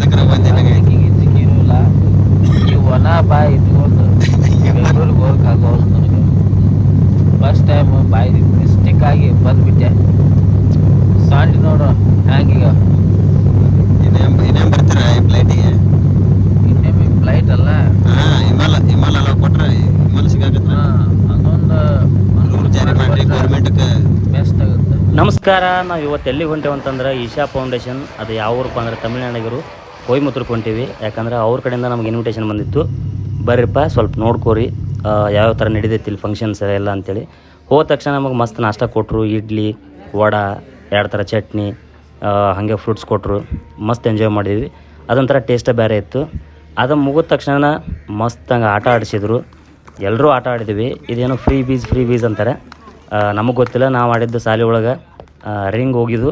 ಅದಕ್ಕರ ಬಂದೆ ನನಗೆ ಇಲ್ಲ ಈ ಒಣ ಬಾಯಿ ಇಟ್ಕೊಂಡು ಬೆಂಗಳೂರಿಗೆ ಹೋಗಕ್ಕಾಗೋದು ನನಗೆ ಫಸ್ಟ್ ಟೈಮ್ ಬಾಯಿ ಮಿಸ್ಟೇಕ್ ಆಗಿ ಬಂದ್ಬಿಟ್ಟೆ. ಸಾಂಡಿ ನೋಡು ಹ್ಯಾಂಗೀಗ. ಇನ್ನೇನ್ ಇನ್ನೇನ್ ಬರ್ತೀರ ಈ ಫ್ಲೈಟಿಗೆ ಇನ್ನೊಮ್ಮೆ ಫ್ಲೈಟ್ ಅಲ್ಲ? ಹಾ ಹಿಮಾಲ ಹಿಮಾಲ ಎಲ್ಲ ಕೊಟ್ರ ಹಿಮಾಲ ಸಿಗಾಕತ್ರ ಹಾ, ಅದೊಂದು ರೂಲ್ ಜಾರಿ ಮಾಡ್ರಿ ಗೌರ್ಮೆಂಟ್ಗೆ ಬೆಸ್ಟ್ ಆಗುತ್ತೆ. ನಮಸ್ಕಾರ ನಾವು ಇವತ್ತು ಎಲ್ಲಿಗೆ ಹೊಂಟೇವಂತಂದ್ರೆ ಈಶಾ ಫೌಂಡೇಶನ್. ಅದು ಯಾವ ಊರಪ್ಪ ಅಂದ್ರೆ ತಮಿಳ್ನಾಡಿಗರು. ಕೊಯ್ಮುತ್ತೂರ್ಗೆ ಹೊಂಟೀವಿ ಯಾಕಂದ್ರೆ ಅವ್ರ ಕಡೆಯಿಂದ ನಮ್ಗೆ ಇನ್ವಿಟೇಷನ್ ಬಂದಿತ್ತು. ಬರ್ರಿಪ್ಪ, ಸ್ವಲ್ಪ ನೋಡ್ಕೋರಿ. ಯಾವ್ಯಾವ ಥರ ನಡೀತೈತಿ ಇಲ್ಲಿ ಫಂಕ್ಷನ್ಸ್ ಎಲ್ಲ ಅಂತೇಳಿ. ಹೋದ ತಕ್ಷಣ ನಮಗೆ ಮಸ್ತ್ ನಾಷ್ಟ ಕೊಟ್ಟರು ಇಡ್ಲಿ, ವಡಾ, ಎರಡು ಥರ ಚಟ್ನಿ ಹಾಗೆ ಫ್ರೂಟ್ಸ್ ಕೊಟ್ಟರು ಮಸ್ತ್ ಎಂಜಾಯ್ ಮಾಡಿದ್ವಿ. ಅದೊಂಥರ ಟೇಸ್ಟೇ ಬೇರೆ ಇತ್ತು. ಅದು ಮುಗಿದ ತಕ್ಷಣ ಮಸ್ತ್ ಹಂಗೆ ಆಟ ಆಡಿಸಿದ್ರು. ಎಲ್ಲರೂ ಆಟ ಆಡಿದ್ವಿ. ಇದೇನೋ ಫ್ರೀ ಬೀಜ್ ಫ್ರೀ ಬೀಜ್ ಅಂತಾರೆ. ನಮಗೆ ಗೊತ್ತಿಲ್ಲ. ನಾವು ಆಡಿದ್ದು ಸಾಲಿ ಒಳಗೆ ರಿಂಗ್ ಹೋಗಿದ್ದು.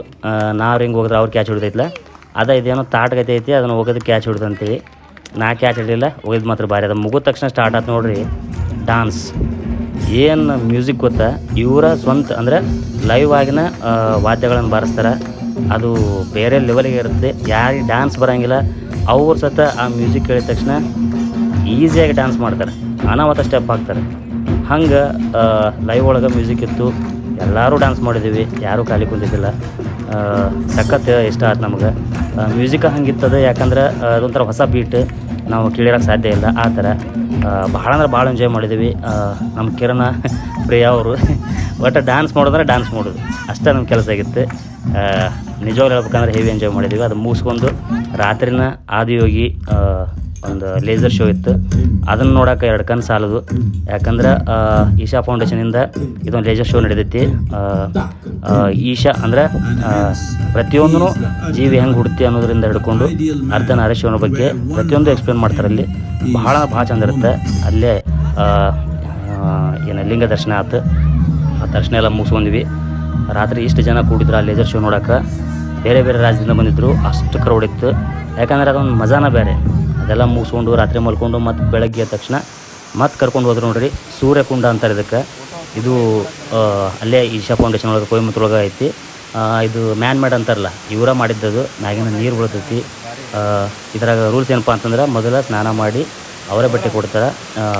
ನಾವು ರಿಂಗ್ ಹೋಗಿದ್ರೆ ಅವ್ರು ಕ್ಯಾಚ್ ಹಿಡ್ದೈತಿಲ್ಲ ಅದ ಇದೇನೋ ತಾಟ್ಗತೆ ಐತಿ, ಅದನ್ನು ಹೋಗೋದು ಕ್ಯಾಚ್ ಹಿಡ್ದಂತೀವಿ. ನಾ ಕ್ಯಾಚ್ ಹಿಡಿಲಿಲ್ಲ ಹೋಗಿದ್ದು ಮಾತ್ರ ಭಾರಿ ಅದ. ಮುಗಿದ ತಕ್ಷಣ ಸ್ಟಾರ್ಟ್ ಆಯ್ತು ನೋಡ್ರಿ ಡಾನ್ಸ್ ಏನು ಮ್ಯೂಸಿಕ್ ಗೊತ್ತಾ? ಇವರ ಸ್ವಂತ, ಅಂದರೆ ಲೈವ್ ಆಗಿನ ವಾದ್ಯಗಳನ್ನು ಬಾರಿಸ್ತಾರೆ. ಅದು ಬೇರೆ ಲೆವೆಲಿಗೆ ಇರುತ್ತೆ. ಯಾರಿಗೆ ಡ್ಯಾನ್ಸ್ ಬರೋಂಗಿಲ್ಲ, ಅವ್ರ ಸತ ಆ ಮ್ಯೂಸಿಕ್ ಕೇಳಿದ ತಕ್ಷಣ ಈಸಿಯಾಗಿ ಡ್ಯಾನ್ಸ್ ಮಾಡ್ತಾರೆ. ಅನಾಹುತ ಸ್ಟೆಪ್ ಹಾಕ್ತಾರೆ. ಹಂಗೆ ಲೈವ್ ಒಳಗೆ ಮ್ಯೂಸಿಕ್ ಇತ್ತು. ಎಲ್ಲರೂ ಡ್ಯಾನ್ಸ್ ಮಾಡಿದ್ದೀವಿ ಯಾರೂ ಖಾಲಿ ಕುಂತಿದ್ದಿಲ್ಲ. ಸಖತ್ ಇಷ್ಟ ಆಯ್ತು ನಮಗೆ. ಮ್ಯೂಸಿಕ್ ಹಂಗಿತ್ತದೆ ಯಾಕಂದ್ರೆ ಅದೊಂಥರ ಹೊಸ ಬೀಟ್ ನಾವು ಕೇಳಿರೋಕ್ಕೆ ಸಾಧ್ಯ ಇಲ್ಲ, ಆ ಥರ. ಭಾಳ ಅಂದ್ರೆ ಭಾಳ ಎಂಜಾಯ್ ಮಾಡಿದ್ವಿ. ನಮ್ಮ ಕಿರಣ, ಪ್ರಿಯಾ ಅವರು. ಒಟ್ಟು ಡ್ಯಾನ್ಸ್ ಮಾಡೋದ್ರೆ ಡ್ಯಾನ್ಸ್ ಮಾಡೋದು. ಅಷ್ಟೇ ನಮ್ಮ ಕೆಲಸ ಆಗಿತ್ತು. ನಿಜವಾಗ್ಲೂ ಹೇಳ್ಬೇಕಂದ್ರೆ ಹೆವಿ ಎಂಜಾಯ್ ಮಾಡಿದ್ದೀವಿ ಅದು ಮುಗಿಸ್ಕೊಂಡು ರಾತ್ರಿನ ಆದಿಯೋಗಿ ಒಂದು ಲೇಸರ್ ಶೋ ಇತ್ತು. ಅದನ್ನು ನೋಡೋಕೆ ಎರಡು ಕಣ್ಣು ಸಾಲದು. ಯಾಕಂದ್ರೆ ಈಶಾ ಫೌಂಡೇಶನಿಂದ ಇದೊಂದು ಲೇಸರ್ ಶೋ ಆ, ಈಶಾ ಅಂದ್ರೆ ಪ್ರತಿಯೊಂದೂ ಜೀವಿ ಹೆಂಗೆ ಹುಡ್ತಿ ಅನ್ನೋದ್ರಿಂದ ಹಿಡ್ಕೊಂಡು ಅರ್ಧನಾರೀಶ್ವರನ ಬಗ್ಗೆ ಪ್ರತಿಯೊಂದು ಎಕ್ಸ್ಪ್ಲೇನ್ ಮಾಡ್ತಾರೆ ಅಲ್ಲಿ. ಬಹಳ ಭಾಳ ಚಂದ ಇರುತ್ತೆ. ಅಲ್ಲೇ ಏನು ಲಿಂಗ ದರ್ಶನ ಆಯ್ತು ಆ ದರ್ಶನ ಎಲ್ಲ ಮುಗಿಸ್ಕೊಂಡ್ವಿ. ರಾತ್ರಿ ಇಷ್ಟು ಜನ ಕೂಡಿದ್ರು ಆ ಲೇಸರ್ ಶೋ ನೋಡೋಕೆ. ಬೇರೆ ಬೇರೆ ರಾಜ್ಯದಿಂದ ಬಂದಿದ್ದರು ಅಷ್ಟು ಕ್ರೌಡ್ ಇತ್ತು ಯಾಕಂದ್ರೆ ಅದೊಂದು ಮಜಾನ ಬೇರೆ. ಅದೆಲ್ಲ ಮುಗಿಸ್ಕೊಂಡು ರಾತ್ರಿ ಮಲ್ಕೊಂಡು ಮತ್ತು ಬೆಳಗ್ಗೆ ಎದ್ದ ತಕ್ಷಣ ಮತ್ತೆ ಕರ್ಕೊಂಡು ಹೋದ್ರು ನೋಡ್ರಿ, ಸೂರ್ಯಕುಂಡ ಅಂತಾರೆ ಇದಕ್ಕೆ. ಇದು ಅಲ್ಲೇ ಈಶಾ ಫೌಂಡೇಶನ್ ಒಳಗೆ ಕೊಯಮತ್ತೂರು ಒಳಗೆ ಐತಿ. ಇದು ಮ್ಯಾನ್ ಮೇಡ್ ಅಂತಾರಲ್ಲ, ಇವರ ಮಾಡಿದ್ದದು. ಮ್ಯಾಗಿನ ನೀರು ಬೀಳ್ತೈತಿ ಇದ್ರಾಗ ರೂಲ್ಸ್ ಏನಪ್ಪ ಅಂತಂದ್ರೆ, ಮೊದಲ ಸ್ನಾನ ಮಾಡಿ ಅವರೇ ಬಟ್ಟೆ ಕೊಡ್ತಾರೆ.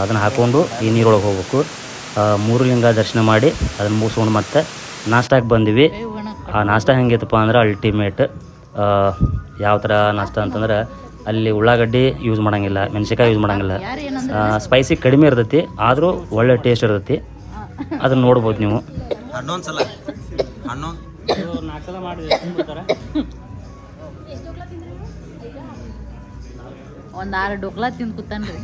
ಅದನ್ನು ಹಾಕ್ಕೊಂಡು ಈ ನೀರೊಳಗೆ ಹೋಗ್ಬೇಕು. ಮೂರು ಲಿಂಗ ದರ್ಶನ ಮಾಡಿ ಅದನ್ನು ಮುಗಿಸ್ಕೊಂಡು ಮತ್ತೆ ನಾಷ್ಟಾಕ್ಕೆ ಬಂದ್ವಿ. ಆ ನಾಷ್ಟ ಹೆಂಗಿತ್ತಪ್ಪ ಅಂದ್ರೆ ಅಲ್ಟಿಮೇಟ್ ಯಾವ ಥರ ನಾಷ್ಟ ಅಂತಂದ್ರೆ ಅಲ್ಲಿ ಉಳ್ಳಾಗಡ್ಡಿ ಯೂಸ್ ಮಾಡಂಗಿಲ್ಲ ಮೆಣಸಿನ್ಕಾಯಿ ಯೂಸ್ ಮಾಡೋಂಗಿಲ್ಲ. ಸ್ಪೈಸಿ ಕಡಿಮೆ ಇರ್ತೈತಿ ಆದರೂ ಒಳ್ಳೆ ಟೇಸ್ಟ್ ಇರ್ತೈತಿ. ಅದನ್ನು ನೋಡ್ಬೋದು ನೀವು. ಸಲ ಒಂದು ಆರು ಡೋಕ್ಲಾ ತಿಂದು ಕೂತಾನ್ರಿ.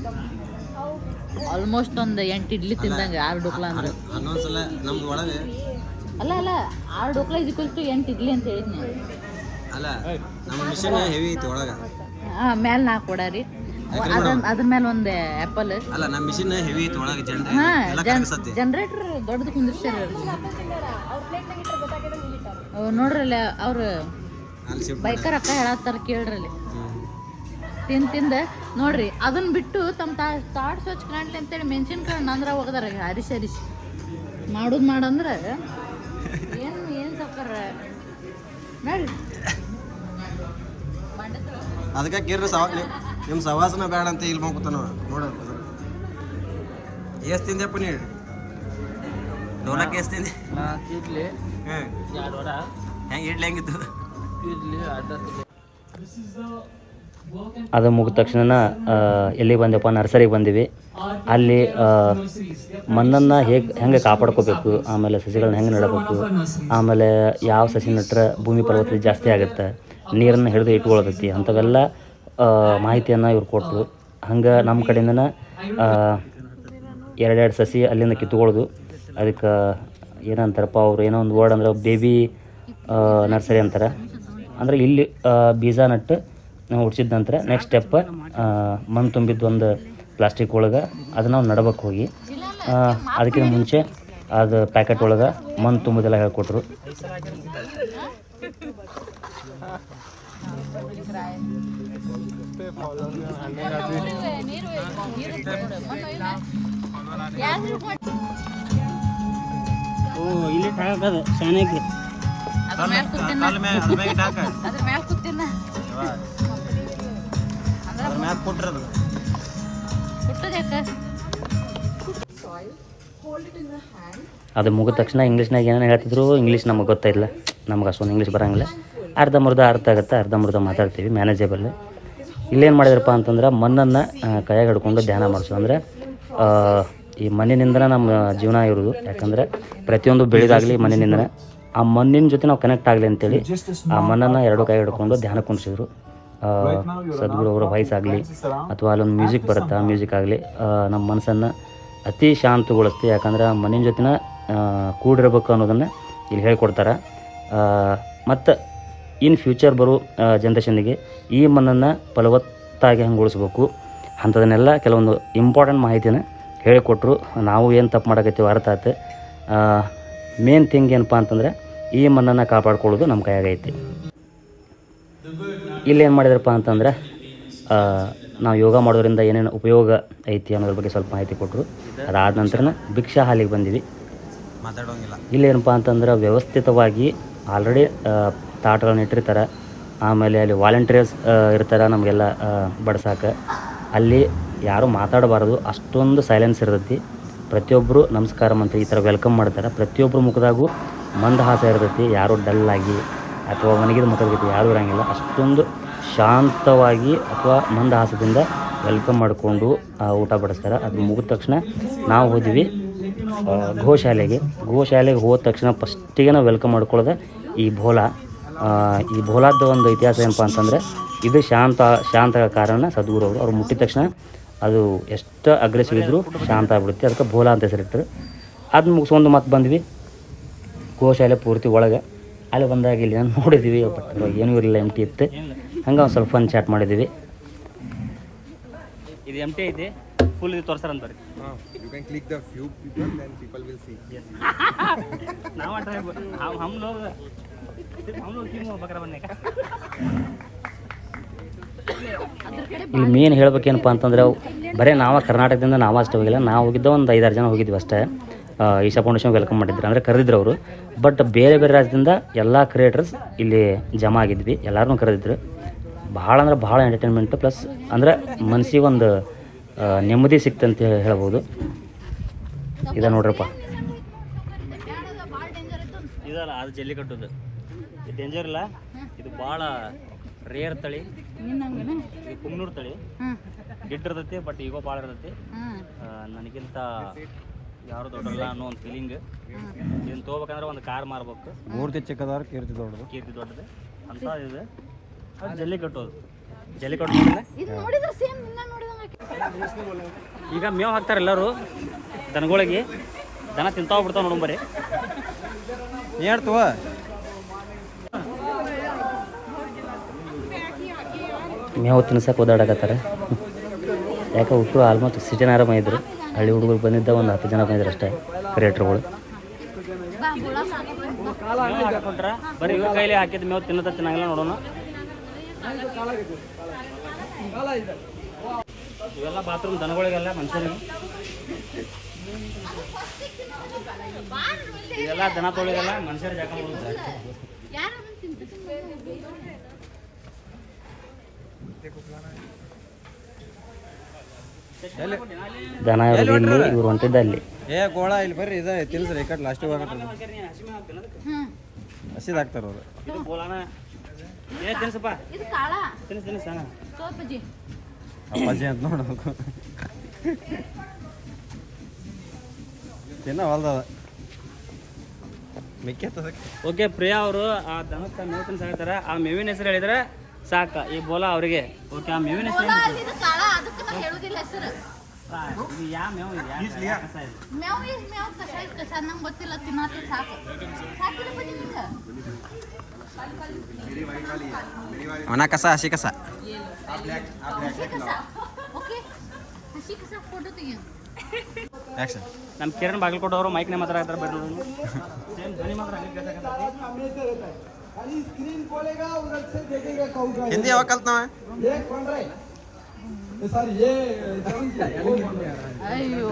ಆಲ್ಮೋಸ್ಟ್ ಒಂದು ಎಂಟು ಇಡ್ಲಿ ತಿಂದಂಗೆ ಆರು ಡೋಕ್ಲಾ ಅಂದ್ರೆ. ಹನ್ನೊಂದು ಸಲ ನಮ್ದು ಒಳಗೆ ಅಲ್ಲ ಅಲ್ಲ ಆರು ಡೋಕ್ಲ ಇಸ್ ಟು ಎಂಟು ಇಡ್ಲಿ ಅಂತ ಹೇಳಿದ್ನಿ. ಅಲ್ಲ ನಮ್ಮ ಮಿಷನ್ ಹೆವಿ ಐತಿ ಒಳಗ. ಹಾಂ ಮೇಲೆ ನಾಲ್ಕು ಕೊಡಾರಿ. ಅದ್ರ ಅದ್ರ ಮೇಲೆ ಒಂದು ಆ್ಯಪಲ್ ಅಲ್ಲ ನಮ್ಮ ಮಿಷನ್ ಹೆವಿ ಐತಿ ಒಳಗೆ ಜಂಡ ಹಾಂ ದೊಡ್ಡದು ಜನ್ ಕರಗಿಸತ್ತಿ ಜನ್ರೇಟ್ರ್ ದೊಡ್ಡದು ಕುಂದಿರ್ಸ್ಯಾರ ನೋಡ್ರಲ್ಲ ನೋಡ್ರಿ ಅಲ್ಲ ಅವರು ಬೈಕರ್ ಅಕ್ಕ ಹೇಳತ್ತಾರ ಕೇಳ್ರಲ್ಲಿ. ತಿಂದು ತಿಂದ ನೋಡ್ರಿ ಅದನ್ನ ಬಿಟ್ಟು ತಮ್ಮ ತಾ ಸ್ವಚ್ಛ ಕಾಣ್ಲಿ ಅಂತೇಳಿ ಮೆಣಸಿನ್ಕಾಯಿ ನಂದ್ರ ಹೋಗದಾರ ಹರಿಸಿ ಹರಿಸಿ ಮಾಡೋದು ಮಾಡಂದ್ರ ಏನು ಏನು ಸಕ್ಕರ ನೋಡ್ರಿ ಅದಕ್ಕೆ ಕೇರ್ರಿ ಸವ ನಿಮ್ಮ ಸವಾಸನ ಬೇಡ ಅಂತ ಇಲ್ಲಿ ಹೋಗ್ತಾನ ನೋಡ ಎಷ್ಟು ತಿಂದೆಪ್ಪ ನೀ ಡೋಲಕ್ಕೆ ಎಷ್ಟು ತಿಂದೆ ನಾಲ್ಕು ಇಡ್ಲಿ ಹಾಂ ಎರಡು ವಡ ಹೆಂಗೆ ಇಡ್ಲಿ ಹೆಂಗಿತ್ತು ಇಡ್ಲಿ ಅಡ್ಡ ಅದು ಮುಗಿದ ತಕ್ಷಣ ಎಲ್ಲಿಗೆ ಬಂದೆಪ್ಪ ನರ್ಸರಿಗೆ ಬಂದಿವಿ. ಅಲ್ಲಿ ಮಣ್ಣನ್ನು ಹೇಗೆ, ಹೆಂಗೆ ಕಾಪಾಡ್ಕೋಬೇಕು, ಆಮೇಲೆ ಸಸಿಗಳನ್ನ ಹೆಂಗೆ ನೆಡಬೇಕು, ಆಮೇಲೆ ಯಾವ ಸಸಿ ನೆಟ್ರೆ ಭೂಮಿ ಫಲವತ್ತತೆ ಜಾಸ್ತಿ ಆಗುತ್ತೆ, ನೀರನ್ನು ಹಿಡಿದು ಇಟ್ಕೊಳ್ತೈತಿ ಅಂಥವೆಲ್ಲ ಮಾಹಿತಿಯನ್ನು ಇವ್ರು ಕೊಟ್ಟರು ಹಂಗೆ ನಮ್ಮ ಕಡೆಯಿಂದನ ಎರಡೆರಡು ಸಸಿ ಅಲ್ಲಿಂದ ಕಿತ್ಕೊಳ್ಳೋದು ಅದಕ್ಕೆ ಏನಂತಾರಪ್ಪ ಅವರು, ಏನೋ ಒಂದು ವರ್ಡ್ ಅಂದ್ರೆ ಬೇಬಿ ನರ್ಸರಿ ಅಂತಾರೆ. ಅಂದ್ರೆ ಇಲ್ಲಿ ಬೀಜ ನಟ್ಟು ಹುಡ್ಸಿದ ನಂತರ ನೆಕ್ಸ್ಟ್ ಸ್ಟೆಪ್ ಮಣ್ಣು ತುಂಬಿದ್ದು ಒಂದು ಪ್ಲಾಸ್ಟಿಕ್ ಒಳಗೆ ಅದನ್ನು ನಾವು ನಡಬೇಕು ಹೋಗಿ. ಅದಕ್ಕಿಂತ ಮುಂಚೆ ಅದು ಪ್ಯಾಕೆಟ್ ಒಳಗೆ ಮಣ್ಣು ತುಂಬೋದೆಲ್ಲ ಹೇಳ್ಕೊಟ್ರು. ಓ ಇಲ್ಲಿ ಅದ್ರ ಕೂತಿನ ಅದ್ರ ಹಾಕ ಅದ್ರ ಮ್ಯಾಲ ಕೂತಿನ ಅದು ಮುಗಿದ ತಕ್ಷಣ ಇಂಗ್ಲೀಷ್ನಾಗ ಏನೇನು ಹೇಳ್ತಿದ್ರು, ಇಂಗ್ಲೀಷ್ ನಮಗೆ ಗೊತ್ತಾಯಿಲ್ಲ ನಮ್ಗೆ ಅಷ್ಟೊಂದು ಇಂಗ್ಲೀಷ್ ಬರೋಂಗಿಲ್ಲ. ಅರ್ಧಂಬರ್ಧ ಅರ್ಥ ಆಗುತ್ತೆ ಅರ್ಧಂಬರ್ಧ ಮಾತಾಡ್ತೀವಿ ಮ್ಯಾನೇಜಬಲ್ ಇಲ್ಲೇನು ಮಾಡಿದ್ರಪ್ಪ ಅಂತಂದ್ರೆ ಮಣ್ಣನ್ನು ಕೈಯಾಗ ಹಿಡ್ಕೊಂಡು ಧ್ಯಾನ ಮಾಡಿಸು. ಅಂದರೆ ಈ ಮಣ್ಣಿನಿಂದನೇ ನಮ್ಮ ಜೀವನ ಇರೋದು. ಯಾಕಂದರೆ, ಪ್ರತಿಯೊಂದು ಬೆಳೆದಾಗಲಿ ಮಣ್ಣಿನಿಂದನೇ. ಆ ಮಣ್ಣಿನ ಜೊತೆ ನಾವು ಕನೆಕ್ಟ್ ಆಗಲಿ ಅಂತೇಳಿ, ಆ ಮಣ್ಣನ್ನು ಎರಡು ಕೈ ಹಿಡ್ಕೊಂಡು ಧ್ಯಾನ ಕುಣಿಸಿದ್ರು ಸದ್ಗುರು ಅವರ ವಾಯ್ಸ್ ಆಗಲಿ ಅಥವಾ ಅಲ್ಲೊಂದು ಮ್ಯೂಸಿಕ್ ಬರುತ್ತೆ ಆ ಮ್ಯೂಸಿಕ್ ಆಗಲಿ ನಮ್ಮ ಮನಸ್ಸನ್ನು ಅತಿ ಶಾಂತಗೊಳಿಸ್ತೀವಿ ಯಾಕಂದ್ರೆ ಮನೆಯ ಜೊತೆನ ಕೂಡಿರಬೇಕು ಅನ್ನೋದನ್ನು ಇಲ್ಲಿ ಹೇಳ್ಕೊಡ್ತಾರೆ. ಮತ್ತು ಇನ್ ಫ್ಯೂಚರ್ ಬರೋ ಜನ್ರೇಷನ್ಗೆ ಈ ಮಣ್ಣನ್ನು ಫಲವತ್ತಾಗಿ ಹಂಗೆ ಉಳಿಸ್ಬೇಕು ಅಂಥದನ್ನೆಲ್ಲ ಕೆಲವೊಂದು ಇಂಪಾರ್ಟೆಂಟ್ ಮಾಹಿತಿನ ಹೇಳಿಕೊಟ್ರು. ನಾವು ಏನು ತಪ್ಪು ಮಾಡಕತ್ತೀವಿ ಅರ್ಥ ಆಯ್ತು ಮೇನ್ ಥಿಂಗ್ ಏನಪ್ಪ ಅಂತಂದರೆ ಈ ಮಣ್ಣನ್ನು ಕಾಪಾಡ್ಕೊಳ್ಳೋದು ನಮ್ಮ ಕೈಯಾಗೈತಿ. ಇಲ್ಲಿ ಏನು ಮಾಡಿದ್ರಪ್ಪ ಅಂತಂದ್ರೆ ನಾವು ಯೋಗ ಮಾಡೋದ್ರಿಂದ ಏನೇನು ಉಪಯೋಗ ಐತಿ ಅನ್ನೋದ್ರ ಬಗ್ಗೆ ಸ್ವಲ್ಪ ಮಾಹಿತಿ ಕೊಟ್ಟರು ಅದಾದ ನಂತರ ಭಿಕ್ಷಾ ಹಾಲಿಗೆ ಬಂದಿವಿ. ಮಾತಾಡೋಂಗಿಲ್ಲ. ಇಲ್ಲಿ ಏನಪ್ಪ ಅಂತಂದ್ರೆ ವ್ಯವಸ್ಥಿತವಾಗಿ ಆಲ್ರೆಡಿ ತಾಟಗಳನ್ನು ಇಟ್ಟಿರ್ತಾರೆ. ಆಮೇಲೆ ಅಲ್ಲಿ ವಾಲಂಟಿಯರ್ಸ್ ಇರ್ತಾರೆ ನಮಗೆಲ್ಲ ಬಡ್ಸಾಕ. ಅಲ್ಲಿ ಯಾರೂ ಮಾತಾಡಬಾರದು ಅಷ್ಟೊಂದು ಸೈಲೆನ್ಸ್ ಇರ್ತೈತಿ. ಪ್ರತಿಯೊಬ್ಬರು ನಮಸ್ಕಾರ ಮಂತ್ರಿ ಈ ಥರ ವೆಲ್ಕಮ್ ಮಾಡ್ತಾರೆ. ಪ್ರತಿಯೊಬ್ಬರು ಮುಖದಾಗೂ ಮಂದಹಾಸ ಇರ್ತೈತಿ. ಯಾರೂ ಡಲ್ಲಾಗಿ ಅಥವಾ ಒಣಗಿದ ಮುಖದ ಯಾರು ಇರೋಂಗಿಲ್ಲ. ಅಷ್ಟೊಂದು ಶಾಂತವಾಗಿ ಅಥವಾ ಮಂದಹಾಸದಿಂದ ವೆಲ್ಕಮ್ ಮಾಡಿಕೊಂಡು ಊಟ ಬಡಿಸ್ತಾರೆ. ಅದು ಮುಗಿದ ತಕ್ಷಣ ನಾವು ಹೋದ್ವಿ ಗೋಶಾಲೆಗೆ. ಗೋಶಾಲೆಗೆ ಹೋದ ತಕ್ಷಣ ಫಸ್ಟಿಗೆ ನಾವು ವೆಲ್ಕಮ್ ಮಾಡ್ಕೊಳ್ಳೋದೆ ಈ ಭೋಲಾ. ಈ ಭೋಲಾದ ಒಂದು ಇತಿಹಾಸ ಏನಪ್ಪ ಅಂತಂದರೆ, ಇದು ಶಾಂತ ಶಾಂತ ಕಾರಣ ಸದ್ಗುರು ಅವರು. ಅವ್ರು ಮುಟ್ಟಿದ ತಕ್ಷಣ ಅದು ಎಷ್ಟು ಅಗ್ರೆಸಿವ್ ಇದ್ದರೂ ಶಾಂತ ಆಗ್ಬಿಡುತ್ತೆ. ಅದಕ್ಕೆ ಭೋಲಾ ಅಂತ ಹೆಸರಿಟ್ಟರು ಅದು ಮುಗಿಸ್ಕೊಂಡು ಮತ್ತೆ ಬಂದ್ವಿ. ಗೋಶಾಲೆ ಪೂರ್ತಿ ಒಳಗೆ. ಅಲ್ಲಿ ಬಂದಾಗ ಇಲ್ಲಿ ನಾನು ನೋಡಿದ್ವಿ ಬಟ್ ಅದ್ರೊಳಗೆ ಏನೂ ಇರಲಿಲ್ಲ ಎಮ್ ಟಿ ಇತ್ತು ಹಂಗೆ ಒಂದು ಸ್ವಲ್ಪ ಫನ್ ಚಾಟ್ ಮಾಡಿದ್ವಿ ಇದು ಎಮ್ ಟಿ ಐತಿ ಫುಲ್ ಇದು ತೋರ್ಸಾರಂತಾರೆ You can click the few people, then people will see. ನಾವು ट्राई हम हम लोग सिर्फ हम लोग क्यों बकरा बनने का ಇಲ್ಲಿ ಮೇನ್ ಹೇಳ್ಬೇಕೇನಪ್ಪ ಅಂತಂದ್ರೆ ಅವು ಬರೀ ನಾವು ಕರ್ನಾಟಕದಿಂದ ನಾವು ಅಷ್ಟೇ ಹೋಗಿಲ್ಲ ನಾವು ಹೋಗಿದ್ದ ಒಂದು ಐದಾರು ಜನ ಹೋಗಿದ್ವಿ ಅಷ್ಟೇ ಆ, ಈಶಾ ಫೌಂಡೇಶನ್ ವೆಲ್ಕಮ್ ಮಾಡಿದ್ರು. ಅಂದರೆ ಕರೆದಿದ್ರು ಅವರು. ಬಟ್ ಬೇರೆ ಬೇರೆ ರಾಜ್ಯದಿಂದ ಎಲ್ಲ ಕ್ರಿಯೇಟರ್ಸ್ ಇಲ್ಲಿ ಜಮಾ ಆಗಿದ್ವಿ. ಎಲ್ಲರನ್ನೂ ಕರೆದಿದ್ರು. ಭಾಳ ಅಂದ್ರೆ ಭಾಳ ಎಂಟರ್ಟೈನ್ಮೆಂಟ್ ಪ್ಲಸ್ ಅಂದರೆ ಮನಸ್ಸಿಗೆ ಒಂದು ನೆಮ್ಮದಿ ಸಿಕ್ತಂತ ಹೇಳ್ಬೋದು. ಇದೆ ನೋಡ್ರಪ್ಪ. ಇದಲ್ಲ ಅದು ಜಲ್ಲಿಕಟ್ಟುದು ಇದು ಡೇಂಜರ್ ಇಲ್ಲ. ಇದು ಭಾಳ ರೇರ್ ತಳಿ. ಇದು ಕುಮ್ನೂರು ತಳಿ. ಗಿಟ್ಟಿರ್ತೈತಿ ಗಿಡ್ ಇರ್ತೈತಿ ಬಟ್ ಈಗೋ ಭಾಳ ಇರ್ತೈತಿ. ನನಗಿಂತ ಯಾರು ದೊಡ್ಡಲ್ಲ ಅನ್ನೋ ಒಂದು ಫೀಲಿಂಗ್ ಇದನ್ನ ತೊಗೋಬೇಕಂದ್ರೆ ಒಂದು ಕಾರ್ ಮಾರ್ಬೇಕು. ಮೂರ್ತಿ ಚಿಕ್ಕದಾರ ಕೀರ್ತಿ ದೊಡ್ಡದು. ಕೀರ್ತಿ ದೊಡ್ಡದು. ಅಂತ ಇದೆ. ಅದು ಜಲ್ಲಿ ಕಟ್ಟೋದು ಜಲ್ಲಿ ಈಗ ಮೇವು ಹಾಕ್ತಾರೆ ಎಲ್ಲರೂ ದನಗಳಿಗೆ. ದನ ತಿಂತಾವ್ ಬಿಡ್ತಾವ ನೋಡು ಬರೀ. ಹೇಳ್ತವ ಮೇವು ತಿನ್ಸಕ್ಕೆ ಓದಾಡಕತ್ತಾರೆ. ಯಾಕೆ ಹುಟ್ಟು ಆಲ್ಮೋಸ್ಟ್ ಸಿಟಿ ಆರಾಮ ಇದ್ರು ಹಳ್ಳಿ ಹುಡುಗರು ಬಂದಿದ್ದ ಒಂದು ಹತ್ತು ಜನ ಬಂದಿದ್ರು ಅಷ್ಟೇ ಕ್ರಿಯೇಟ್ರ್ಗಳು ಬರೀ ಇವ್ರ ಕೈಲಿ ಹಾಕಿದ ಮೇವು ತಿನ್ನದ ಚೆನ್ನಾಗಿಲ್ಲ ನೋಡೋಣ. ಇವೆಲ್ಲ ಬಾತ್ರೂಮ್ ದನಗಳಿಗೆಲ್ಲ ಮನುಷ್ಯರಿಗೆ. ಇವೆಲ್ಲ ದನ ತೊಳಿಗೆಲ್ಲ ಮನುಷ್ಯರ ಜಾಗ ಯಾರು ತಿಂತ ದನ ಇರೋದು ಇಲ್ಲಿ ಇವ್ರು ಹೊಂಟಿದ್ದ ಅಲ್ಲಿ. ಏ ಗೋಳ ಇಲ್ಲಿ ಬರ್ರಿ ಇದೆ ತಿನ್ಸ್ರಿ ಈ ಕಡೆ ಲಾಸ್ಟಿಗೆ ಹೋಗಟ್ರಿ ಹಾಂ ಹಸಿದ್ ಹಾಕ್ತಾರ ಅವ್ರು. ಏ ತಿನ್ಸಪ್ಪ. ತಿನ್ಸ್ ತಿನ್ಸ ಸೋಪಜಿ ಅಪ್ಪಾಜಿ ಅಂತ ನೋಡ್ಬೇಕು ತಿನ್ನ ಹೊಲ್ದದ. ಓಕೆ ಪ್ರಿಯಾ ಅವರು ಆ ದನಕ್ಕೆ ಮೇವು ತಿನ್ಸಾಕತ್ತಾರ. ಆ ಮೇವಿನ ಹೆಸರು ಹೇಳಿದ್ರೆ ಸಾಕ. ಈ ಬೋಲಾ ಅವರಿಗೆ. ಓಕೆ ಆ ಮೇವಿನ ಹೆಸರು ಹೊಲ ಅಲ್ಲಿ ಇದು ಕಾಳ ಅದಕ್ಕೆ ನಾ ಹೇಳುದಿಲ್ಲ ಹೆಸರು. ಇದು ಯಾವ ಮೇವು ಇದು ಯಾವ ಕಸ ಇದು ಮೇವ್ is ಮೇವ್ ಕಸ is ಕಸ ನಂಗೆ ಗೊತ್ತಿಲ್ಲ ತಿನ್ನತ್ತೆ ಸಾಕು. ಸಾಕಿಲ್ಲ ಬಜಿ ನಿಂಗೆ ಒಣ ಕಸ ಹಸಿ ಕಸ. ಹಸಿ ಕಸ. ಓಕೆ. ಹಸಿ ಕಸ ಫೋಟೋ ತೆಗಿಯೋಣ ಆ್ಯಕ್ಷನ್ ನಮ್ಮ ಕಿರಣ್ ಬಾಗಲಕೋಟೆ ಅವರು ಮೈಕ್ನೇ ಮಾತಾಡ್ತಾರೆ ಬರ್ರಿ ನೋಡೋಣ ಸೇಮ್ ಧ್ವನಿ ಮಾತ್ರ ಹಂಗೆ ಕೇಳ್ಸಕತ್ತೈತಿ. ಹಿಂದಿ ಯಾವಾಗ ಕಲ್ತ್ನಾವ ಅಯ್ಯೋ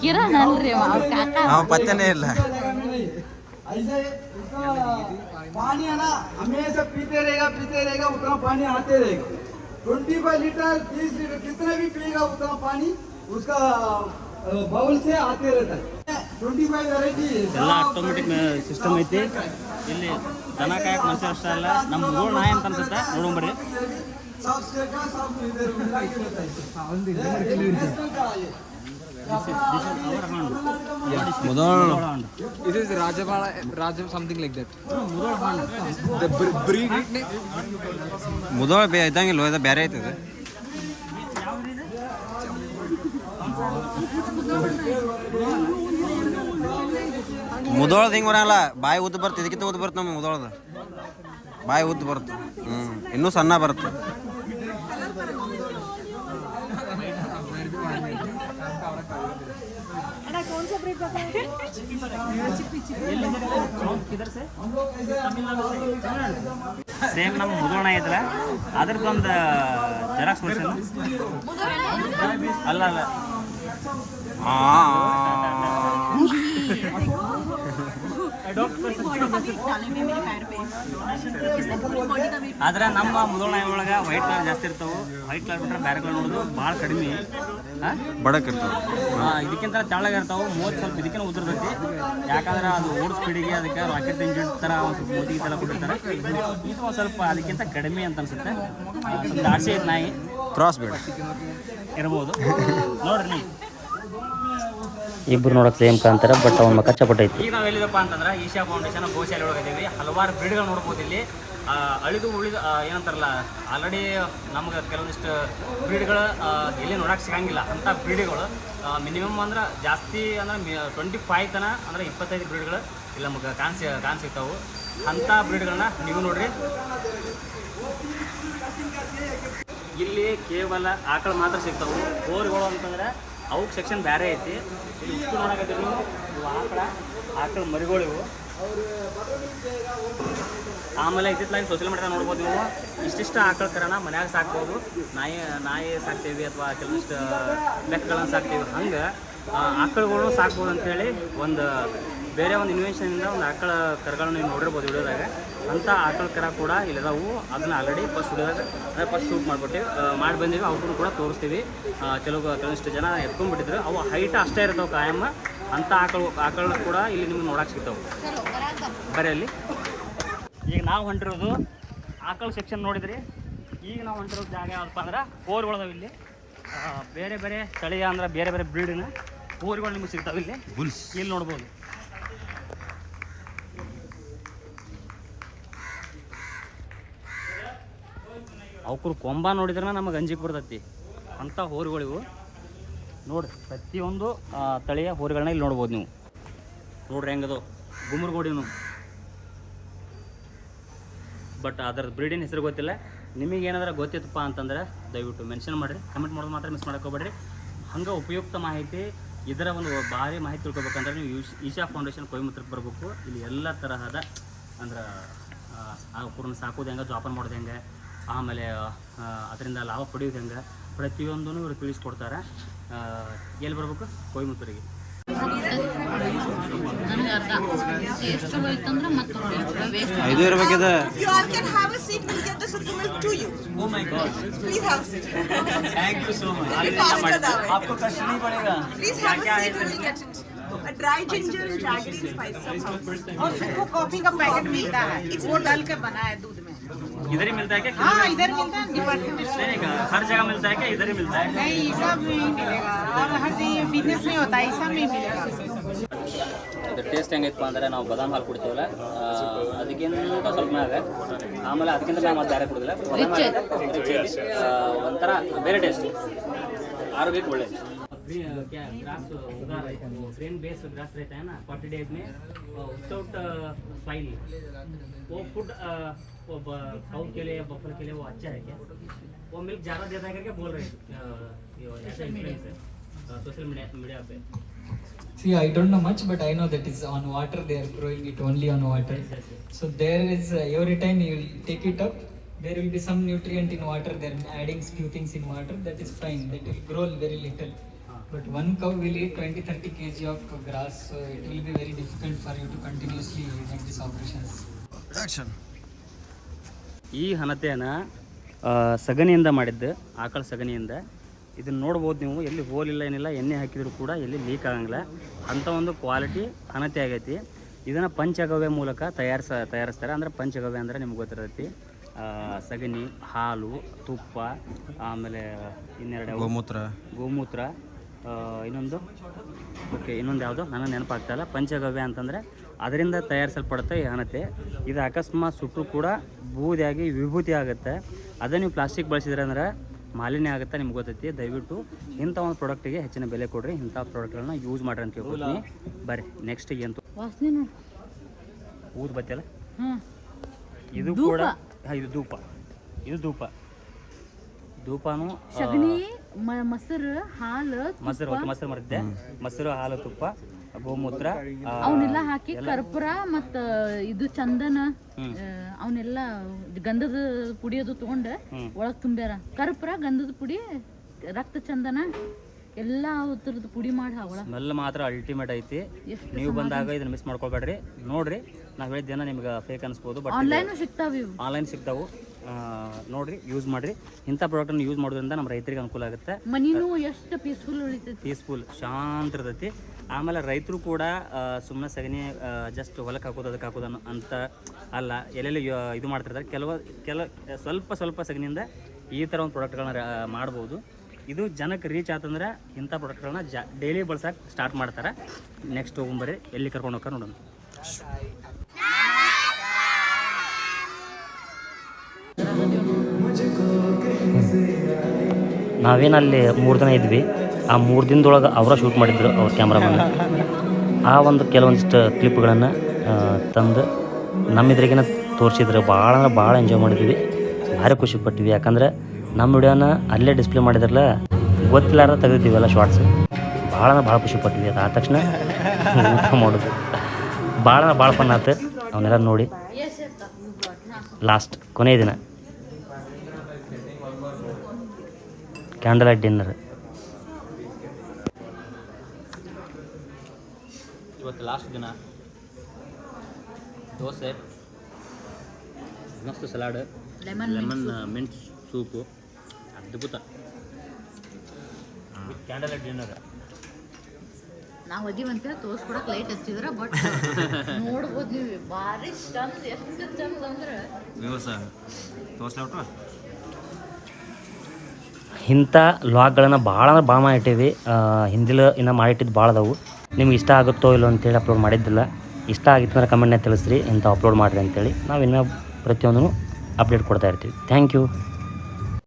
ಕಿರಣ್ ಅಲ್ರಿ ಅವ ಅವ್ರ ಕಾಕ ಅವ ಪತ್ತೆನೇ ಇಲ್ಲ ऐसे इसका पानी है ना हमेशा पीते रहेगा पीते रहेगा उतना पानी आते रहेगा ट्वेंटी फाइव लीटर बीस लीटर कितना भी पिएगा उतना पानी उसका बाउल से आते रहता है ट्वेंटी फाइव वेराइटी ಎಲ್ಲ ಆಟೋಮೆಟಿಕ್ ಸಿಸ್ಟಮ್ ಐತಿ ಇಲ್ಲಿ ದನ ಕಾಯಕ್ಕೆ ಮನುಷ್ಯ ಅಷ್ಟೇ ಅಲ್ಲ ನಮ್ಮ ಮುಗೋಳ್ ನಾಯಿ ಅಂತ ಅನ್ಸುತ್ತೆ ನೋಡೋಂಬರ್ರಿ सब स्टेट का सब इधर मिला के रहता है नेशनल का है Mudhol This is Rajapala, Rajam something like that. The br- breed name. Mudhol ಬೇ ಇದ್ದಂಗಿಲ್ವ ಇದು ಬೇರೆ ಐತೆ ಇದು ಮುದೋಳದ ಹಿಂಗೆ ಬರಲ್ಲ ಬಾಯಿ ಉದ್ದ ಬರುತ್ತೆ ಇದಕ್ಕಿಂತ ಉದ್ದ ಬರುತ್ತೆ ನಮ್ಮ ಮುದೋಳದ ಬಾಯಿ ಉದ್ದ ಬರುತ್ತೆ ಹ್ಞೂ ಇನ್ನೂ ಸಣ್ಣ ಬರುತ್ತೆ ಸೇಮ್ ನಮ್ಮ ಮುದ್ರಣ ಇದ್ರೆ ಅದ್ರದ್ದೊಂದು ಜೆರಾಕ್ಸ್ ವರ್ಷನ್ ಅಲ್ಲ ಅಲ್ಲ. ಆದ್ರೆ ನಮ್ಮ ಮುದೋಳ ಒಳಗ ವೈಟ್ ಕಲರ್ ಜಾಸ್ತಿ ಇರ್ತಾವೆ. ವೈಟ್ ಕಲರ್ ಬಿಟ್ರೆ ಬೇರೆ ಕಲರ್ ನೋಡೋದು ಭಾಳ ಕಡಿಮೆ? ಬಡಕ್ ಇರ್ತಾವೆ. ಇದಕ್ಕಿಂತ ತೆಳ್ಳಗೆ ಇರ್ತಾವೆ. ಮೂವತ್ತು ಸ್ವಲ್ಪ ಇದಕ್ಕಿಂತ ಉದುರ್ತೈತಿ ಯಾಕಂದ್ರೆ ಅದು ಓಡ್ ಸ್ಪೀಡಿಗೆ ಅದಕ್ಕೆ ರಾಕೆಟ್ ಇಂಜಿನ್ ಥರ ಒಂದು ಸ್ವಲ್ಪ ಮೂತಿಗೆ ಥರ ಕೊಟ್ಟಿರ್ತಾರೆ. ಇದು ಒಂದು ಸ್ವಲ್ಪ ಅದಕ್ಕಿಂತ ಕಡಿಮೆ ಅಂತ ಅನ್ಸುತ್ತೆ. ಜಾಸ್ತಿ ನಾಯಿ. ಕ್ರಾಸ್ ಬೇಡ ಇರ್ಬೋದು. ನೋಡ್ರಿ ನೀವು. ಇಬ್ರು ನೋಡಕ್ ಸೇಮ್ ಕಾಣ್ತಾರೆ ಬಟ್ ಅವ್ನ ಮಕ್ಕ ಚಪಟೈತಿ ಈಗ ನಾವು ಎಲ್ಲಿದಪ್ಪ ಅಂತಂದ್ರೆ ಈಶಾ ಫೌಂಡೇಶನ್ ಗೋಶಾಲೆ ಒಳಗೆ ಇದೀವಿ ಹಲವಾರು ಬ್ರೀಡ್ಗಳು ನೋಡ್ಬೋದು ಇಲ್ಲಿ. ಅಳಿದು ಉಳಿದು ಏನಂತಾರಲ್ಲ ಆಲ್ರೆಡಿ ನಮ್ಗೆ ಕೆಲವೊಂದಿಷ್ಟು ಬ್ರೀಡ್ಗಳು ಎಲ್ಲಿ ನೋಡಕ್ಕೆ ಸಿಗಂಗಿಲ್ಲ. ಅಂತ ಬ್ರೀಡ್ಗಳು ಮಿನಿಮಮ್ ಅಂದ್ರೆ ಜಾಸ್ತಿ ಅಂದ್ರೆ ಟ್ವೆಂಟಿ ಫೈವ್ ತನ ಅಂದ್ರೆ ಇಪ್ಪತ್ತೈದು ಬ್ರೀಡ್ಗಳು ಇಲ್ಲಿ ನಮಗೆ ಕಾಣಿಸಿ ಕಾಣ್ ಅಂತ ಬ್ರೀಡ್ಗಳನ್ನ ನೀವು ನೋಡ್ರಿ. ಇಲ್ಲಿ ಕೇವಲ ಆಕಳು ಮಾತ್ರ ಸಿಗ್ತಾವೆ. ಬೋರ್ಗಳು ಅಂತಂದ್ರೆ ಅವಕ್ಕೆ ಸೆಕ್ಷನ್ ಬೇರೆ ಐತಿ. ಇಲ್ಲಿ ನೋಡಕತ್ತೀವಿ. ನೀವು ಇವು ಆಕಳ ಆಕಳ ಮರಿಗಳು ಇವು. ಆಮೇಲೆ ಇತ್ತಿತ್ತಲಾಗಿ ಸೋಷಿಯಲ್ ಮೀಡಿಯಾ ನೋಡ್ಬೋದು ನೀವು. ಇಷ್ಟಿಷ್ಟು ಆಕಳ ಕರನ ಮನ್ಯಾಗ ಸಾಕ್ಬೋದು. ನಾಯಿ ನಾಯಿ ಸಾಕ್ತೇವಿ ಅಥವಾ ಕೆಲವಷ್ಟು, ಬೆಕ್ಕಗಳನ್ನು ಸಾಕ್ತೇವೆ. ಹಂಗೆ ಆಕಳುಗಳು ಸಾಕ್ಬೋದು ಅಂತೇಳಿ ಒಂದು ಬೇರೆ ಒಂದು ಇನ್ವೆನ್ಷನಿಂದ ಒಂದು ಆಕಳ ಕರಗಳನ್ನು ನೀವು ನೋಡಿರ್ಬೋದು ವಿಡಿಯೋದಾಗ. ಅಂಥ ಆಕಳ ಕರ ಕೂಡ ಇಲ್ಲದವು. ಅದನ್ನ ಆಲ್ರೆಡಿ ಫಸ್ಟ್ ವಿಡಿಯೋದಾಗ ಅಂದರೆ ಫಸ್ಟ್ ಶೂಟ್ ಮಾಡಿಬಿಟ್ಟಿವಿ. ಮಾಡಿ ಬಂದೀವಿ. ಅವ್ರನ್ನೂ ಕೂಡ ತೋರಿಸ್ತೀವಿ. ಕೆಲವು ಕೆಲವಷ್ಟು ಜನ ಎತ್ಕೊಂಡ್ಬಿಟ್ಟಿದ್ರು. ಅವು ಹೈಟ್ ಅಷ್ಟೇ ಇರ್ತಾವೆ ಕಾಯಮ್ಮ ಅಂಥ ಆಕಳು ಆಕಳನ್ನ ಕೂಡ ಇಲ್ಲಿ ನಿಮ್ಗೆ ನೋಡಕ್ಕೆ ಸಿಗ್ತಾವೆ. ಬರೀ ಅಲ್ಲಿ ಈಗ ನಾವು ಹೊಂಟಿರೋದು ಆಕಳ ಸೆಕ್ಷನ್ ನೋಡಿದ್ರಿ? ಈಗ ನಾವು ಹೊಂಟಿರೋದು ಜಾಗ ಯಾವಪ್ಪ ಅಂದ್ರೆ ಹೋರಿಗಳದಾವ ಇಲ್ಲಿ. ಬೇರೆ ಬೇರೆ ಸ್ಥಳೀಯ ಅಂದ್ರೆ ಬೇರೆ ಬೇರೆ ಬ್ರೀಡಿನ ಪೋರ್ಗಳು ನಿಮಗೆ ಸಿಗ್ತಾವೆ ಇಲ್ಲಿ. ಇಲ್ಲಿ ನೋಡ್ಬೋದು. ಅವ್ಕರು ಕೊಂಬ ನೋಡಿದ್ರೆ ನಮಗೆ ಅಂಜಿಕೆ ಬರ್ತೈತಿ. ಅಂಥ ಹೋರಿಗಳಿವು. ನೋಡಿ, ಪ್ರತಿಯೊಂದು ತಳಿಯ ಹೋರಿಗಳನ್ನ ಇಲ್ಲಿ ನೋಡ್ಬೋದು ನೀವು. ನೋಡ್ರಿ ಹೆಂಗದು. ಗುಮ್ರಗೋಡಿನು ಬಟ್ ಅದರ ಬ್ರೀಡಿನ ಹೆಸರು ಗೊತ್ತಿಲ್ಲ. ನಿಮಗೆ ಏನಾದರೂ ಗೊತ್ತಿತ್ತಪ್ಪ ಅಂತಂದ್ರೆ ದಯವಿಟ್ಟು ಮೆನ್ಷನ್ ಮಾಡಿರಿ. ಕಮೆಂಟ್ ಮಾಡೋದು ಮಾತ್ರ ಮಿಸ್ ಮಾಡ್ಕೋಬೇಡ್ರಿ ಹಂಗೆ ಉಪಯುಕ್ತ ಮಾಹಿತಿ, ಇದರ ಒಂದು ಭಾರಿ ಮಾಹಿತಿ ತಿಳ್ಕೊಬೇಕಂದ್ರೆ ನೀವು ಈಶ್- ಈಶಾ ಫೌಂಡೇಶನ್ ಕೊಯಮತ್ತಕ್ಕೆ ಬರಬೇಕು. ಇಲ್ಲಿ ಎಲ್ಲ ತರಹದ ಅಂದ್ರೆ, ಆ ಕುರನ್ನ ಸಾಕೋದು ಹೆಂಗೆ, ಜಾಪನ್ ಮಾಡೋದು ಹೆಂಗೆ ಆಮೇಲೆ ಆ, ಅದರಿಂದ ಲಾಭ ಪಡೆಯೋದು ಹೆಂಗೆ ಪ್ರತಿಯೊಂದೂ ಇವರು ತಿಳಿಸ್ಕೊಡ್ತಾರೆ ಆ, ಎಲ್ಲಿ ಬರಬೇಕು ಕೊಯಮೂತ್ತೂರಿಗೆ ನನಗೆ ಅರ್ಧ ಎಷ್ಟು ಚಲೋ ಇತ್ತಂದ್ರೆ ಮತ್ತೆ ವೇಸ್ಟ್ ಐದು ಇರ್ಬೇಕಿದೆ You all can have a seat. We'll get the sugar milk to you. Oh my God Please have a seat. Thank you so much faster that way. आपको कष्ट नहीं पड़ेगा Please have a seat when we get it. A dry ginger, jaggery, and spice somehow. और सुखो coffee का packet मिलता है वो डाल के बना है दूध में इधर ही मिलता है क्या हाँ इधर मिलता है डिपार्टमेंट नहीं नहीं हर जगह मिलता है क्या इधर ही मिलता है नहीं सब में ही मिलेगा और हर जगह बिजनेस नहीं होता है सब में ही मिलेगा ಇದು ಟೇಸ್ಟ್ ಹೆಂಗೈತಪ್ಪ ಅಂದರೆ ನಾವು ಬಾದಾಮ್ ಹಾಲು ಕುಡ್ತೀವಲ್ಲ ಆ, ಅದಕ್ಕಿಂತ ಸ್ವಲ್ಪ ಮ್ಯಾಗ ಆಮೇಲೆ ಅದಕ್ಕಿಂತ ಮ್ಯಾಗ ಮತ್ತೆ ಬೇರೆ ಕುಡಿದಿಲ್ಲ ಬಾದಾಮ್ ಹಾಲು rich ಐತಿ. ಆ, ಒಂಥರ ಬೇರೆ ಟೇಸ್ಟ್ ಆರೋಗ್ಯಕ್ಕೆ ಒಳ್ಳೇದು क्या ग्रास उगा रहे थे वो ग्रेन बेस ग्रास रहता है ना फोर्टी डेज में विदाउट सॉइल वो फूड वो खाउट के लिए बफर के लिए वो अच्छा है क्या वो मिल्क ज़्यादा देता है करके बोल रहे हैं सोशल मीडिया पे See, I don't know much, but I know that is on water. They are growing it only on water. Yes, yes, yes. So there is uh, every time you take it up, there will be some nutrient in water. They are adding few things in water. That is fine. That will grow very little. But one cow will eat 20 30 kg of grass, so it will be very difficult for you to continuously make these operations. Action. ಈ ಹಣತೆಯನ್ನು ಸಗಣಿಯಿಂದ ಮಾಡಿದ್ದು ಆಕಳ ಸಗಣಿಯಿಂದ. ಇದನ್ನು ನೋಡ್ಬೋದು ನೀವು ಎಲ್ಲಿ ಹೋಲಿಲ್ಲ ಏನಿಲ್ಲ ಎಣ್ಣೆ ಹಾಕಿದ್ರು ಕೂಡ ಎಲ್ಲಿ ಲೀಕ್ ಆಗಂಗಿಲ್ಲ. ಅಂಥ ಒಂದು ಕ್ವಾಲಿಟಿ ಹಣತೆ ಆಗೈತಿ. ಇದನ್ನು ಪಂಚಗವ್ಯ ಮೂಲಕ ತಯಾರಿಸ ತಯಾರಿಸ್ತಾರೆ. ಅಂದರೆ ಪಂಚಗವ್ಯ ಅಂದರೆ ನಿಮ್ಗೆ ಗೊತ್ತಿರತೈತಿ. ಸಗಣಿ ಹಾಲು ತುಪ್ಪ ಆಮೇಲೆ ಇನ್ನೆರಡು? ಗೋಮೂತ್ರ. ಗೋಮೂತ್ರ. ಇನ್ನೊಂದು? ಓಕೆ ಇನ್ನೊಂದು ಯಾವುದು? ನನಗೆ ನೆನಪಾಗ್ತಾ ಇಲ್ಲ. ಪಂಚಗವ್ಯ ಅಂತಂದರೆ ಅದರಿಂದ ತಯಾರಿಸಲ್ಪಡುತ್ತೆ ಈ ಹಣತೆ. ಇದು ಅಕಸ್ಮಾತ್ ಸುಟ್ಟರು ಕೂಡ ಬೂದಿಯಾಗಿ ವಿಭೂತಿ ಆಗುತ್ತೆ. ಅದೇ ನೀವು ಪ್ಲಾಸ್ಟಿಕ್ ಬಳಸಿದ್ರೆ ಅಂದರೆ ಮಾಲಿನ್ಯ ಆಗುತ್ತೆ ನಿಮ್ಗೆ ಗೊತ್ತೈತಿ. ದಯವಿಟ್ಟು ಇಂಥ ಒಂದು ಪ್ರಾಡಕ್ಟಿಗೆ ಹೆಚ್ಚಿನ ಬೆಲೆ ಕೊಡ್ರಿ. ಇಂಥ ಪ್ರಾಡಕ್ಟ್ಗಳನ್ನ ಯೂಸ್ ಮಾಡ್ರಿ ಅಂತ ಕೇಳ್ಕೊತೀನಿ ಬರ್ರಿ ನೆಕ್ಸ್ಟ್ ಏನು ಊದ್ ಬತ್ತಲ್ಲ ಇದು ಕೂಡ ಇದು ಧೂಪ. ಇದು ಧೂಪ. ಧೂಪನು ಮೊಸರು ಹಾಲು ಮೊಸರು ಮೊಸರು ಮರಿದ್ದೆ ಮೊಸರು ಹಾಲು ತುಪ್ಪ. ಗೋಮೂತ್ರ ಅವನ್ನೆಲ್ಲ ಹಾಕಿ ಕರ್ಪೂರ ಮತ್ತ ಇದು ಚಂದನ ಅವನ್ನೆಲ್ಲ ಗಂಧದ ಪುಡಿ ಅದು ತಗೊಂಡ ಒಳಗ್ ತುಂಬ್ಯಾರ. ಕರ್ಪೂರ ಗಂಧದ ಪುಡಿ ರಕ್ತ ಚಂದನ ಎಲ್ಲಾ ಉತ್ತರದ ಪುಡಿ ಮಾಡಿ ಸ್ಮೆಲ್ ಮಾತ್ರ ಅಲ್ಟಿಮೇಟ್ ಐತಿ. ನೀವು ಬಂದಾಗ ಇದನ್ನ ಮಿಸ್ ಮಾಡ್ಕೊಳ್ಬೇಡ್ರಿ ನೋಡ್ರಿ ನಾವ್ ಹೇಳಿದ್ದೇನ ನಿಮ್ಗೆ ಫೇಕ್ ಅನ್ಸ್ಬೋದು ಬಟ್ ಆನ್ಲೈನ್ ಸಿಗ್ತಾವ ಇವು. ಆನ್ಲೈನ್ ಸಿಗ್ತಾವು. ನೋಡ್ರಿ ಯೂಸ್ ಮಾಡ್ರಿ. ಇಂಥ ಪ್ರಾಡಕ್ಟನ್ನು ಯೂಸ್ ಮಾಡೋದ್ರಿಂದ ನಮ್ಮ ರೈತರಿಗೆ ಅನುಕೂಲ ಆಗುತ್ತೆ. ಮನಿನೂ ಎಷ್ಟು ಪೀಸ್ಫುಲ್ ಉಳಿತೈತಿ. ಪೀಸ್ಫುಲ್ ಶಾಂತ ಇರ್ತೈತಿ ಆಮೇಲೆ ರೈತರು ಕೂಡ ಸುಮ್ಮನೆ ಸಗಣಿ ಜಸ್ಟ್ ಹೊಲಕ್ಕೆ ಹಾಕೋದು ಅದಕ್ಕೆ ಹಾಕೋದು ಅಂತ ಅಲ್ಲ ಎಲ್ಲೆಲ್ಲಿ ಇದು ಮಾಡ್ತಿರ್ತಾರೆ. ಕೆಲವು ಕೆಲ ಸ್ವಲ್ಪ ಸ್ವಲ್ಪ ಸಗಣಿಯಿಂದ ಈ ಥರ ಒಂದು ಪ್ರಾಡಕ್ಟ್ಗಳನ್ನ ಮಾಡ್ಬೋದು. ಇದು ಜನಕ್ಕೆ ರೀಚ್ ಆತಂದ್ರೆ ಇಂಥ ಪ್ರಾಡಕ್ಟ್ಗಳನ್ನ ಜ ಡೈಲಿ ಬಳಸಕ್ಕೆ ಸ್ಟಾರ್ಟ್ ಮಾಡ್ತಾರೆ. ನೆಕ್ಸ್ಟ್ ಹೋಗ್ಬರ್ರಿ ಎಲ್ಲಿ ಕರ್ಕೊಂಡು ಹೋಗ್ತಾರೆ ನೋಡೋಣ. ನಾವೇನಲ್ಲಿ ಮೂರು ದಿನ ಇದ್ವಿ. ಆ ಮೂರು ದಿನದೊಳಗೆ ಅವರ ಶೂಟ್ ಮಾಡಿದ್ರು ಅವ್ರ ಕ್ಯಾಮ್ರಾಮನ್. ಆ ಒಂದು ಕೆಲವೊಂದಿಷ್ಟು ಕ್ಲಿಪ್ಗಳನ್ನು ತಂದು ನಮ್ಮಿದ್ರಿಗಿನ ತೋರಿಸಿದ್ರು. ಭಾಳ ಅಂದ್ರೆ ಭಾಳ ಎಂಜಾಯ್ ಮಾಡಿದ್ವಿ. ಭಾರಿ ಖುಷಿ ಪಟ್ಟಿವಿ ಯಾಕಂದ್ರೆ ನಮ್ಮ ವಿಡಿಯೋನ ಅಲ್ಲೇ ಡಿಸ್ಪ್ಲೇ ಮಾಡಿದ್ರಲ್ಲ ಗೊತ್ತಿಲ್ಲಾರ ತೆಗೆದಿದ್ದೀವಲ್ಲ ಶಾರ್ಟ್ಸ್ ಭಾಳ ಅಂದ್ರೆ ಭಾಳ ಖುಷಿ ಪಟ್ಟಿವಿ ಅದು ಆದ ತಕ್ಷಣ ಊಟ ಮಾಡೋದು. ಭಾಳ ಅಂದ್ರೆ ಭಾಳ ಫನ್ ಆತು. ಅವನ್ನೆಲ್ಲ ನೋಡಿ. ಲಾಸ್ಟ್ ಕೊನೆಯ ದಿನ. Candle light dinner. ಇವತ್ತು ಲಾಸ್ಟ್ ದಿನ. ದೋಸೆ ಮಸ್ತ್ ಸಲಾಡ್ ಲೆಮನ್ ಮಿಂಟ್ ಸೂಪು ಅದ್ಭುತ. ಕ್ಯಾಂಡಲ್ ಲೈಟ್ ಡಿನ್ನರ್ ನಾವು ಅದೀವಂತ ತೋರ್ಸ್ಕೊಡಕ್ ಲೈಟ್ ಹಚ್ಚಿದ್ರ ಬಟ್ ನೋಡ್ಬೋದು ನೀವು ಭಾರಿ ಚಂದ ಎಷ್ಟು ಚಂದ ಅಂದ್ರೆ. ಇಂಥ ಲಾಗ್ಗಳನ್ನು ಭಾಳ ಅಂದ್ರೆ ಭಾಳ ಮಾಡಿಟ್ಟಿವಿ. ಹಿಂದಿಲ ಇನ್ನು ಮಾಡಿಟ್ಟಿದ್ದು ಭಾಳ ಅದಾವು. ನಿಮ್ಗೆ ಇಷ್ಟ ಆಗುತ್ತೋ ಇಲ್ಲೋ ಅಂತೇಳಿ ಅಪ್ಲೋಡ್ ಮಾಡಿದ್ದಿಲ್ಲ. ಇಷ್ಟ ಆಗಿತ್ತು ಅಂದ್ರೆ ಕಮೆಂಟ್ನ ತಿಳಿಸ್ರಿ, ಇಂಥ ಅಪ್ಲೋಡ್ ಮಾಡಿರಿ ಅಂತೇಳಿ. ನಾವು ಇನ್ನೂ ಪ್ರತಿಯೊಂದನ್ನು ಅಪ್ಡೇಟ್ ಕೊಡ್ತಾ ಇರ್ತೀವಿ. Thank you.